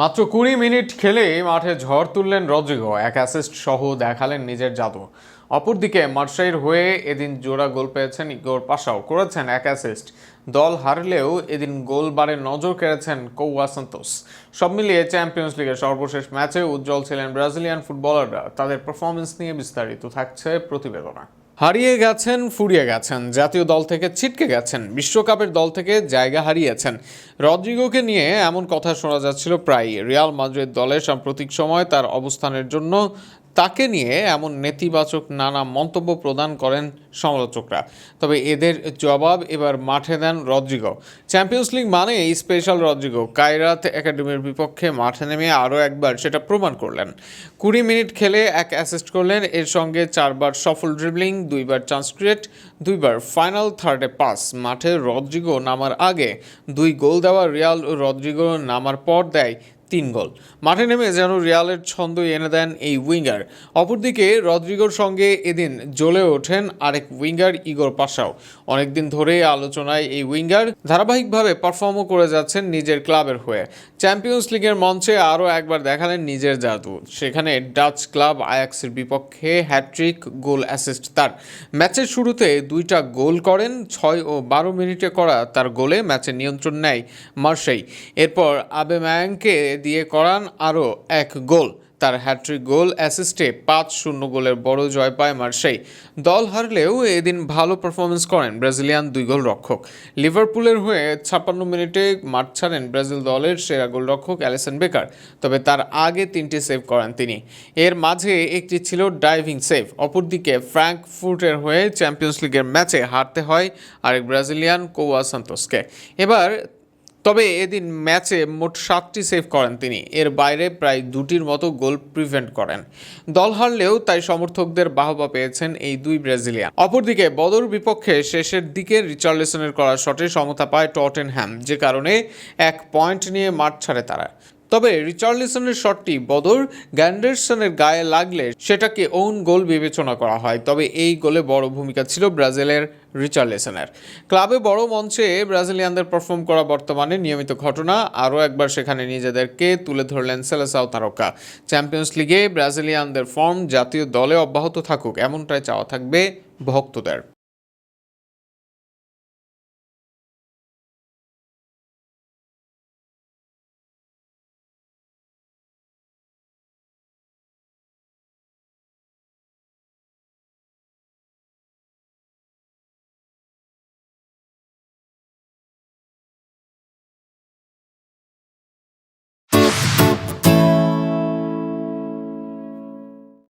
মাত্র কুড়ি মিনিট খেলে মাঠে ঝড় তুললেন রদ্রিগো। এক অ্যাসিস্ট সহ দেখালেন নিজের জাদু। অপরদিকে মার্শাইর হয়ে এদিন জোড়া গোল পেয়েছেন ইগোর পাশাও। করেছেন এক অ্যাসিস্ট দল হারলেও এদিন গোল বারে নজর কেড়েছেন কৌয়া সন্তোষ। সব মিলিয়ে চ্যাম্পিয়ন্স লিগের সর্বশেষ ম্যাচে উজ্জ্বল ছিলেন ব্রাজিলিয়ান ফুটবলাররা। তাদের পারফরমেন্স নিয়ে বিস্তারিত থাকছে প্রতিবেদনা। হারিয়ে গেছেন, ফুরিয়ে গেছেন, জাতীয় দল থেকে ছিটকে গেছেন, বিশ্বকাপের দল থেকে জায়গা হারিয়েছেন। রদ্রিগোকে নিয়ে এমন কথা শোনা যাচ্ছিল প্রায় রিয়াল মাদ্রিদ দলে সাম্প্রতিক সময় তার অবস্থানের জন্য তাকে নিয়ে এমন নেতিবাচক নানা মন্তব্য প্রদান করেন সমালোচকরা। তবে এদের জবাব এবার মাঠে দেন রদ্রিগো। চ্যাম্পিয়ন্স লিগ মানে এই স্পেশাল রদ্রিগো। কায়রাত একাডেমির বিপক্ষে মাঠে নেমে আরও একবার সেটা প্রমাণ করলেন। কুড়ি মিনিট খেলে এক অ্যাসিস্ট করলেন। এর সঙ্গে চারবার সফল ড্রিবলিং দুইবার চান্স ক্রিয়েট দুইবার ফাইনাল থার্ডে পাস মাঠে রদ্রিগো নামার আগে দুই গোল দেওয়া রিয়াল রদ্রিগো নামার পর দেয় তিন গোল। মাঠে নেমে যেন রিয়ালের ছন্দই এনে দেন এই উইঙ্গার। অপরদিকে রদ্রিগোর সঙ্গে এদিন জ্বলে ওঠেন আরেক উইঙ্গার ইগোর পাশাও। অনেকদিন ধরে আলোচনায় এই উইঙ্গার ধারাবাহিকভাবে পারফর্মও করে যাচ্ছেন নিজের ক্লাবের হয়ে। চ্যাম্পিয়ন্স লিগের মঞ্চে আরও একবার দেখালেন নিজের জাদু। সেখানে ডাচ ক্লাব আয়াক্সের বিপক্ষে হ্যাট্রিক গোল অ্যাসিস্ট তার। ম্যাচের শুরুতে দুইটা গোল করেন, ছয় ও বারো মিনিটে করা তার গোলে ম্যাচের নিয়ন্ত্রণ নেয় মার্সেই এরপর আবেম্যাংকে দিয়ে করান আরও এক গোল। তার হ্যাট্রিক গোল অ্যাসিস্টে পাঁচ শূন্য গোলের বড় জয় পায় মার্সেই দল হারলেও এদিন ভালো পারফরমেন্স করেন ব্রাজিলিয়ান দুই গোল রক্ষক লিভারপুলের হয়ে ছাপ্পান্ন মিনিটে মাঠ ছাড়েন ব্রাজিল দলের সেরা গোলরক্ষক অ্যালিসন বেকার। তবে তার আগে তিনটি সেভ করেন তিনি। এর মাঝে একটি ছিল ডাইভিং সেভ অপরদিকে ফ্র্যাঙ্কফুর্টের হয়ে চ্যাম্পিয়ন্স লিগের ম্যাচে হারতে হয় আরেক ব্রাজিলিয়ান কোয়া সান্তোসকে। এবার তবে এদিন ম্যাচে মোট সাতটি সেভ করেন তিনি। এর বাইরে প্রায় দুটির মতো গোল প্রিভেন্ট করেন। দল হারলেও তাই সমর্থকদের বাহবা পেয়েছেন এই দুই ব্রাজিলিয়ান। অপরদিকে বদর বিপক্ষে শেষের দিকে রিচার্লিসনের করা শটে সমতা পায় টটেনহ্যাম যে কারণে এক পয়েন্ট নিয়ে মাঠ ছাড়ে তারা। তবে রিচার্লিসনের শটটি বদর গ্যান্ডারসনের গায়ে লাগলে সেটাকে ওন গোল বিবেচনা করা হয়। তবে এই গোলে বড় ভূমিকা ছিল ব্রাজিলের রিচার্লিসনের। ক্লাবে বড় মঞ্চে ব্রাজিলিয়ানদের পারফর্ম করা বর্তমানে নিয়মিত ঘটনা। আরও একবার সেখানে নিজেদেরকে তুলে ধরলেন সেলেসাও তারকা। চ্যাম্পিয়ন্স লিগে ব্রাজিলিয়ানদের ফর্ম জাতীয় দলে অব্যাহত থাকুক, এমনটাই চাওয়া থাকবে ভক্তদের।